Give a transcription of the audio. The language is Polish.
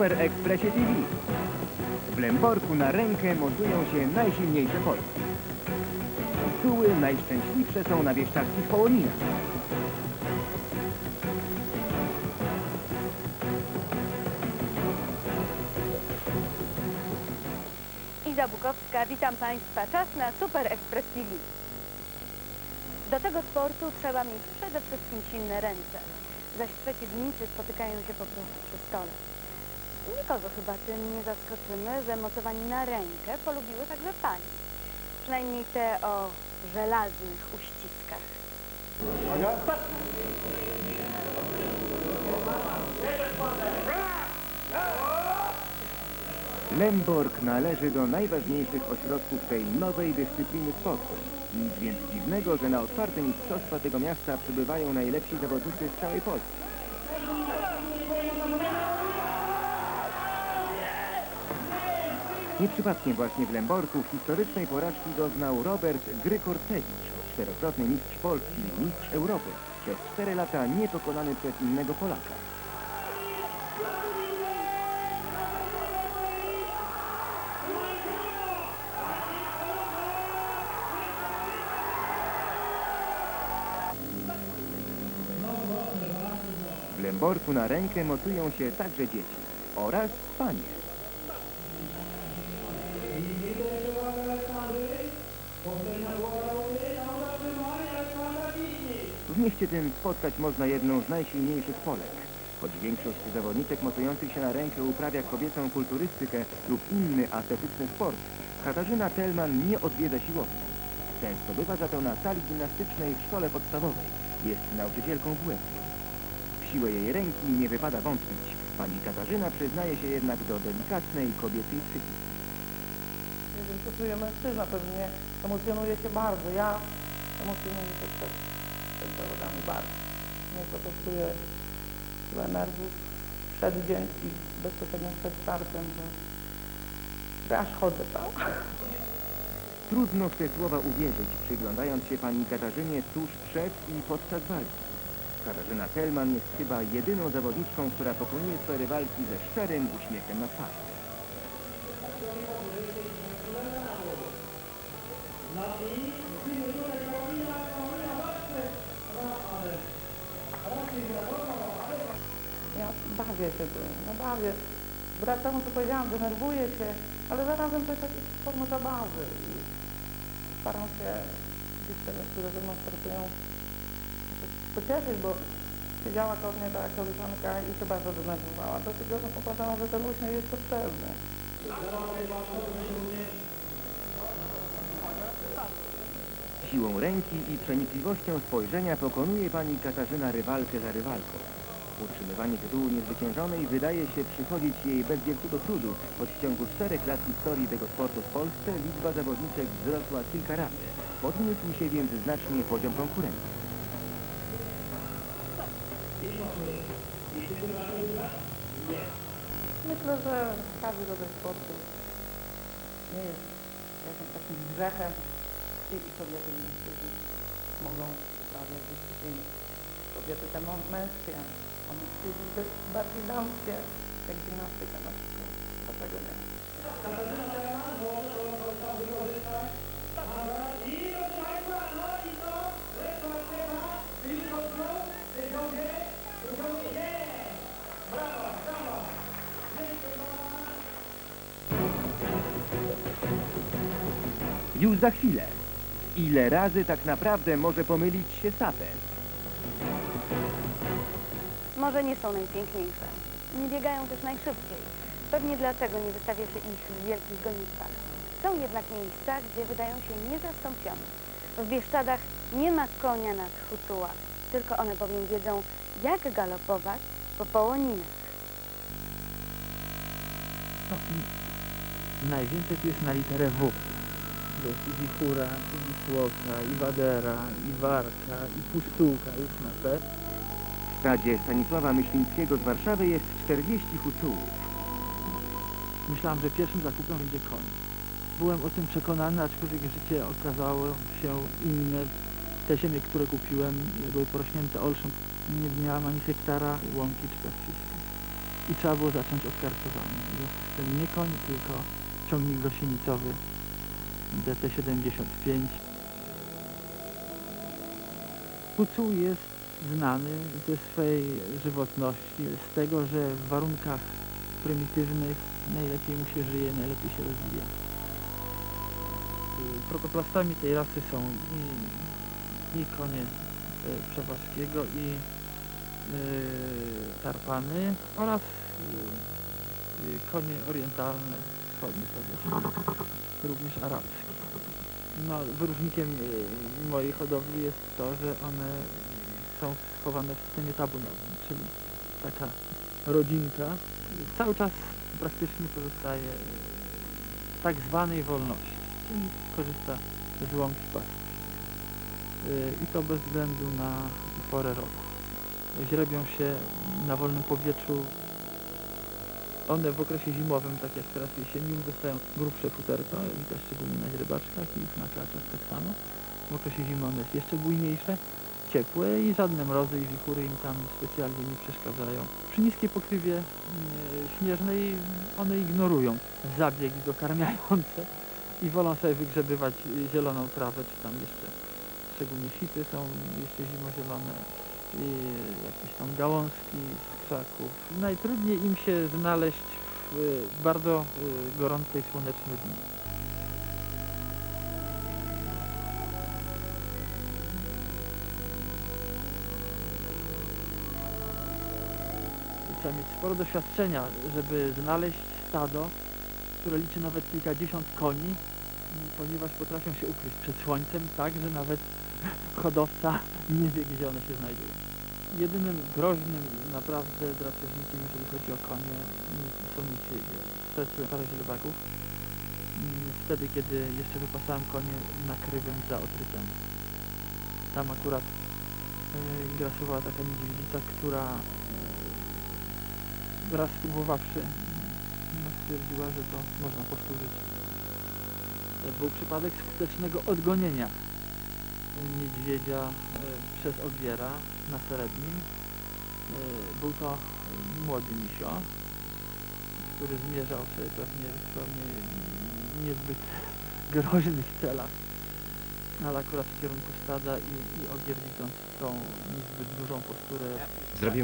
Super Expressie TV. W Lęborku na rękę mocują się najsilniejsze Polki. Tytuły najszczęśliwsze są na bieszczadzkich połoninach. Iza Bukowska, witam Państwa. Czas na Super Express TV. Do tego sportu trzeba mieć przede wszystkim silne ręce. Zaś przeciwnicy spotykają się po prostu przy stole. Nikogo chyba tym nie zaskoczymy, że mocowani na rękę polubiły także pani. Przynajmniej te o żelaznych uściskach. Lemborg należy do najważniejszych ośrodków tej nowej dyscypliny sportu. Nic więc dziwnego, że na otwarte mistrzostwa tego miasta przybywają najlepsi zawodnicy z całej Polski. Nie przypadkiem właśnie w Lęborku historycznej porażki doznał Robert Grykorcewicz, czterokrotny mistrz Polski mistrz Europy, przez cztery lata niepokonany przez innego Polaka. W Lęborku na rękę mocują się także dzieci oraz panie. W mieście tym spotkać można jedną z najsilniejszych Polek. Choć większość zawodniczek mocujących się na rękę uprawia kobiecą kulturystykę lub inny atletyczny sport, Katarzyna Telman nie odwiedza siłowni. Często bywa za to na sali gimnastycznej w szkole podstawowej. Jest nauczycielką WF. W siłę jej ręki nie wypada wątpić. Pani Katarzyna przyznaje się jednak do delikatnej kobiecej psychiki. Jeżeli czuje mężczyzna, pewnie emocjonuje się bardzo. Ja emocjonuję się przed, przed zawodami bardzo. Mnie to kosztuje tyle nerwów przed dzień i bezpośrednio przed startem, że, że aż chodzę tam. Trudno w te słowa uwierzyć, przyglądając się pani Katarzynie tuż przed i podczas walki. Katarzyna Telman jest chyba jedyną zawodniczką, która pokonuje swoje rywalki ze szczerym uśmiechem na twarzy. Ja bawię się tym, no bawię. Wbrew temu, co powiedziałam, denerwuję się, ale zarazem to jest jakaś forma zabawy. I staram się dziewczyny, które ze mną startują, pocieszyć, bo siedziała koło mnie ta koleżanka i się bardzo denerwowała, dlatego no, uważam, że ten uśmiech jest potrzebny. Siłą ręki i przenikliwością spojrzenia pokonuje pani Katarzyna rywalkę za rywalką. Utrzymywanie tytułu niezwyciężonej wydaje się przychodzić jej bez wielkiego trudu, choć w ciągu czterech lat historii tego sportu w Polsce liczba zawodniczek wzrosła kilka razy. Podniósł się więc znacznie poziom konkurencji. Myślę, że każdy rodzaj sportu nie jest jakimś takim grzechem i, kobiety mężczyźni mogą uprawiać dyscypliny. Kobiety te mą- męskie, a mężczyźni te bardziej damskie, jak gimnastyka na przykład. Dlaczego nie? Już za chwilę. Ile razy tak naprawdę może pomylić się saper? Może nie są najpiękniejsze. Nie biegają też najszybciej. Pewnie dlatego nie wystawia się ich w wielkich gonitwach. Są jednak miejsca, gdzie wydają się niezastąpione. W Bieszczadach nie ma konia nad Hucuła, tylko one bowiem wiedzą, jak galopować po połoninach. No, najwięcej tu jest na literę W. To jest i Wichura, i Wisłoka, i Wadera, i Warka, i Pustułka już na P. W stadzie Stanisława Myślińskiego z Warszawy jest 40 hucułów. Myślałem, że pierwszym zakupem będzie koń. Byłem o tym przekonany, aczkolwiek życie okazało się inne. Te ziemie, które kupiłem, były porośnięte olszem. Nie miałem ani hektara łąki czy pastwiska. i trzeba było zacząć od kartowania. Tym nie koń, tylko ciągnik gąsienicowy DT75. Pucuł jest znany ze swej żywotności, z tego, że w warunkach prymitywnych najlepiej mu się żyje, najlepiej się rozwija. Protoplastami tej rasy są i, i konie y, Przewalskiego i y, tarpany oraz y, konie orientalne, powiedzmy, również arabskie. No, wyróżnikiem y, mojej hodowli jest to, że one są schowane w systemie tabunowym, czyli taka rodzinka cały czas praktycznie pozostaje w tak zwanej wolności, czyli korzysta z łąki paski. Y, I to bez względu na porę roku. Źrebią się na wolnym powietrzu. One w okresie zimowym, tak jak teraz jesieni, już dostają grubsze futerko, i to szczególnie na źrebaczkach i na klaczach tak samo. W okresie zimy one jest jeszcze bujniejsze, ciepłe i żadne mrozy i wichury im tam specjalnie nie przeszkadzają. Przy niskiej pokrywie mm, śnieżnej one ignorują zabiegi dokarmiające i wolą sobie wygrzebywać zieloną trawę, czy tam jeszcze szczególnie sity są jeszcze zimozielone i jakieś tam gałązki Najtrudniej im się znaleźć w y, bardzo y, gorące i słoneczne dni. Trzeba mieć sporo doświadczenia, żeby znaleźć stado, które liczy nawet kilkadziesiąt koni, ponieważ potrafią się ukryć przed słońcem tak, że nawet hodowca nie wie, gdzie one się znajdują. Jedynym groźnym naprawdę drapieżnikiem, jeżeli chodzi o konie, są. Stresują parę źrebaków. Mm, Wtedy, kiedy jeszcze wypasałem konie nakrywem za otrytem. Tam akurat yy, grasowała taka niedźwiedzica, która yy, raz spróbowawszy no, stwierdziła, że to można powtórzyć. To był przypadek skutecznego odgonienia niedźwiedzia e, przez ogiera na Serednim. E, Był to młody misio, który zmierzał sobie pewnie w zupełnie niezbyt groźnych celach, ale akurat w kierunku stada i, i ogier widząc tą niezbyt dużą posturę